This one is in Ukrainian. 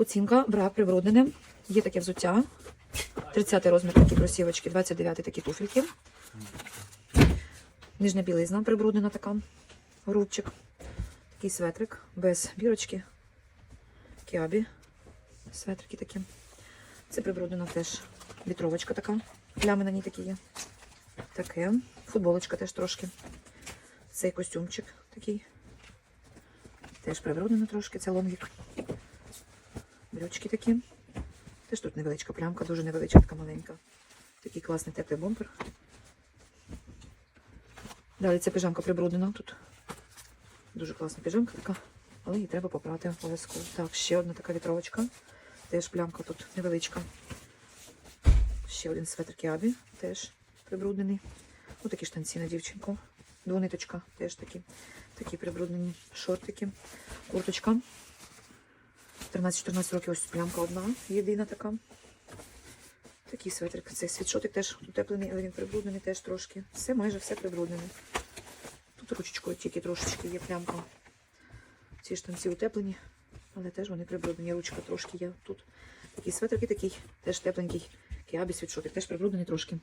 Оцінка брак прибруднене. Є таке взуття. 30 розмір такі кросівочки, 29 такі туфельки. Нижня білизна прибруднена така. Рубчик. Такий светрик без бірочки. Кіабі. Светрики такі. Це прибруднена теж вітровочка така. Плями на ній такі є. Таке. Футболочка теж трошки. Цей костюмчик такий. Теж прибруднено трошки. Це лонгік. Брючки такі. Теж тут невеличка плямка, дуже невеличка, маленька. Такий класний теплий бомпер. Далі ця піжамка прибруднена тут. Дуже класна піжамка така, але її треба попрати обов'язково. Так, ще одна така вітровочка. Теж плямка тут невеличка. Ще один светр Кіабі, теж прибруднений. Ось такі штанці на дівчинку. Двониточка теж такі. Такі прибруднені шортики. Курточка. 13-14 років ось плямка одна, єдина така. Такий светрик. Цей світшотик теж утеплений, але він прибруднений теж трошки. Все, майже все прибруднене. Тут ручечкою тільки трошечки є плямка. Ці штанці утеплені, але теж вони прибруднені. Ручка трошки є тут. Такий светрик і такий теж тепленький. Кіабі світшотик, теж прибруднений трошки.